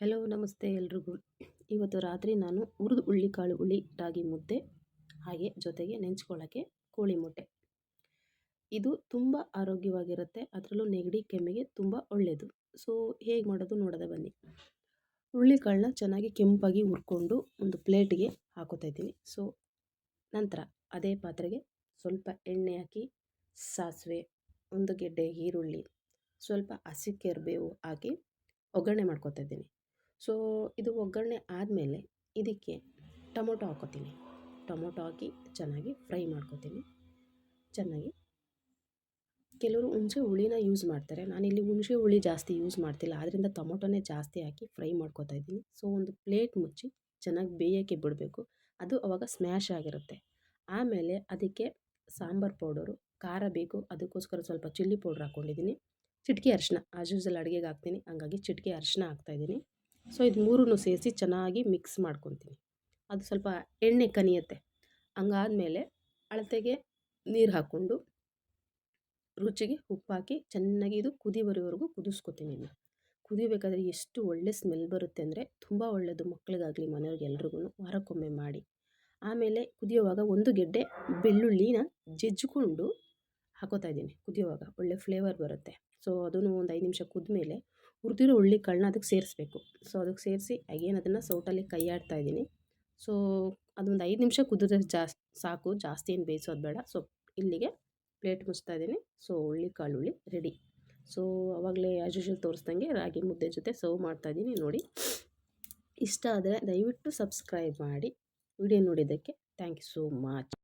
Hello, ನಮಸ್ತೆ ಎಲ್ರಿಗೂ. ಇವತ್ತು ರಾತ್ರಿ ನಾನು ಹುರಿದು ಹುಳ್ಳಿಕಾಳು ಹುಳಿ, ರಾಗಿ ಮುದ್ದೆ, ಹಾಗೆ ಜೊತೆಗೆ ನೆಂಚ್ಕೊಳ್ಳೋಕ್ಕೆ ಕೋಳಿ ಮೊಟ್ಟೆ. ಇದು ತುಂಬ ಆರೋಗ್ಯವಾಗಿರುತ್ತೆ, ಅದರಲ್ಲೂ ನೆಗಡಿ, ಕೆಮ್ಮಿಗೆ ತುಂಬ ಒಳ್ಳೆಯದು ಸೊ, ಹೇಗೆ ಮಾಡೋದು ನೋಡೋದೆ ಬನ್ನಿ. ಹುಳ್ಳಿಕಾಳನ್ನ ಚೆನ್ನಾಗಿ ಕೆಂಪಾಗಿ ಹುರ್ಕೊಂಡು ಒಂದು ಪ್ಲೇಟಿಗೆ ಹಾಕೋತಾ ಇದ್ದೀನಿ. ಸೊ, ನಂತರ ಅದೇ ಪಾತ್ರೆಗೆ ಸ್ವಲ್ಪ ಎಣ್ಣೆ ಹಾಕಿ, ಸಾಸಿವೆ, ಒಂದು ಗೆಡ್ಡೆ ಈರುಳ್ಳಿ, ಸ್ವಲ್ಪ ಹಸಿ ಕೆರಿಬೇವು ಹಾಕಿ ಒಗ್ಗರಣೆ ಮಾಡ್ಕೊತಾ ಇದ್ದೀನಿ. ಸೊ ಇದು ಒಗ್ಗರಣೆ ಆದಮೇಲೆ ಇದಕ್ಕೆ ಟೊಮೊಟೊ ಹಾಕೋತೀನಿ. ಟೊಮೊಟೊ ಹಾಕಿ ಚೆನ್ನಾಗಿ ಫ್ರೈ ಮಾಡ್ಕೊತೀನಿ. ಚೆನ್ನಾಗಿ. ಕೆಲವರು ಹುಣಸೆ ಹುಳಿನ ಯೂಸ್ ಮಾಡ್ತಾರೆ. ನಾನಿಲ್ಲಿ ಹುಣಸೆ ಹುಳಿ ಜಾಸ್ತಿ ಯೂಸ್ ಮಾಡ್ತಿಲ್ಲ. ಆದ್ದರಿಂದ ಟೊಮೊಟೊನೇ ಜಾಸ್ತಿ ಹಾಕಿ ಫ್ರೈ ಮಾಡ್ಕೊತಾ ಇದ್ದೀನಿ. ಸೊ ಒಂದು ಪ್ಲೇಟ್ ಮುಚ್ಚಿ ಚೆನ್ನಾಗಿ ಬೇಯೋಕ್ಕೆ ಬಿಡಬೇಕು. ಅದು ಅವಾಗ ಸ್ಮ್ಯಾಶ್ ಆಗಿರುತ್ತೆ. ಆಮೇಲೆ ಅದಕ್ಕೆ ಸಾಂಬಾರು ಪೌಡರು, ಖಾರ ಬೇಕು. ಅದಕ್ಕೋಸ್ಕರ ಸ್ವಲ್ಪ ಚಿಲ್ಲಿ ಪೌಡ್ರ್ ಹಾಕ್ಕೊಂಡಿದ್ದೀನಿ ಚಿಟಿಕೆ ಅರಿಶಿನ. ಆಸ್ ಯೂಸಲ್ ಅಡುಗೆಗೆ ಹಾಕ್ತೀನಿ. ಹಂಗಾಗಿ ಚಿಟಿಕೆ ಅರಿಶಿನ ಹಾಕ್ತಾಯಿದ್ದೀನಿ ಸೊ, ಇದು ಮೂರೂ ಸೇರಿಸಿ ಚೆನ್ನಾಗಿ ಮಿಕ್ಸ್ ಮಾಡ್ಕೊತೀನಿ. ಅದು ಸ್ವಲ್ಪ ಎಣ್ಣೆ ಕನಿಯತ್ತೆ. ಹಂಗಾದ್ಮೇಲೆ ಅಳತೆಗೆ ನೀರು ಹಾಕ್ಕೊಂಡು ರುಚಿಗೆ ಉಪ್ಪು ಹಾಕಿ ಚೆನ್ನಾಗಿ ಇದು ಕುದಿ ಬರೋವರೆಗೂ ಕುದಿಸ್ಕೊತೀನಿ ಇನ್ನು. ಕುದಿಬೇಕಾದ್ರೆ ಎಷ್ಟು ಒಳ್ಳೆ ಸ್ಮೆಲ್ ಬರುತ್ತೆ ಅಂದರೆ ತುಂಬ ಒಳ್ಳೆಯದು ಮಕ್ಕಳಿಗಾಗಲಿ ಮನೆಯವ್ರಿಗೆ ಎಲ್ರಿಗೂ ವಾರಕ್ಕೊಮ್ಮೆ ಮಾಡಿ. ಆಮೇಲೆ ಕುದಿಯೋವಾಗ ಒಂದು ಗೆಡ್ಡೆ ಬೆಳ್ಳುಳ್ಳಿನ ಜಜ್ಜಿಕೊಂಡು ಹಾಕೋತಾ ಇದ್ದೀನಿ ಕುದಿಯೋವಾಗ. ಒಳ್ಳೆ ಫ್ಲೇವರ್ ಬರುತ್ತೆ. ಸೊ ಅದನ್ನು ಒಂದು ಐದು ನಿಮಿಷ ಕುದ್ಮೇಲೆ ಹುರಿದಿರೋ ಹುಳ್ಳಿಕಾಳನ್ನ ಅದಕ್ಕೆ ಸೇರಿಸ್ಬೇಕು. ಸೊ ಅದಕ್ಕೆ ಸೇರಿಸಿ ಅಗೇನ್ ಅದನ್ನು ಸೌಟಲ್ಲಿ ಕೈ ಆಡ್ತಾ ಇದ್ದೀನಿ. ಸೊ ಅದೊಂದು ಐದು ನಿಮಿಷ ಕುದಿದ್ರೆ ಜಾಸ್ತಿ ಸಾಕು, ಜಾಸ್ತಿ ಏನು ಬೇಯಿಸೋದು ಬೇಡ. ಸೊ ಇಲ್ಲಿಗೆ ಪ್ಲೇಟ್ ಮುಚ್ತಾ ಇದ್ದೀನಿ. ಸೊ ಹುಳ್ಳಿ ಹುಳಿ ರೆಡಿ ಸೊ ಅವಾಗಲೇ ಆ್ಯಸ್ ಯೂಶಲ್ ತೋರಿಸ್ದಂಗೆ ರಾಗಿ ಮುದ್ದೆ ಜೊತೆ ಸರ್ವ್ ಮಾಡ್ತಾಯಿದ್ದೀನಿ ನೋಡಿ. ಇಷ್ಟ ಆದರೆ ದಯವಿಟ್ಟು ಸಬ್ಸ್ಕ್ರೈಬ್ ಮಾಡಿ. ವಿಡಿಯೋ ನೋಡಿದ್ದಕ್ಕೆ ಥ್ಯಾಂಕ್ ಯು ಸೋ ಮಚ್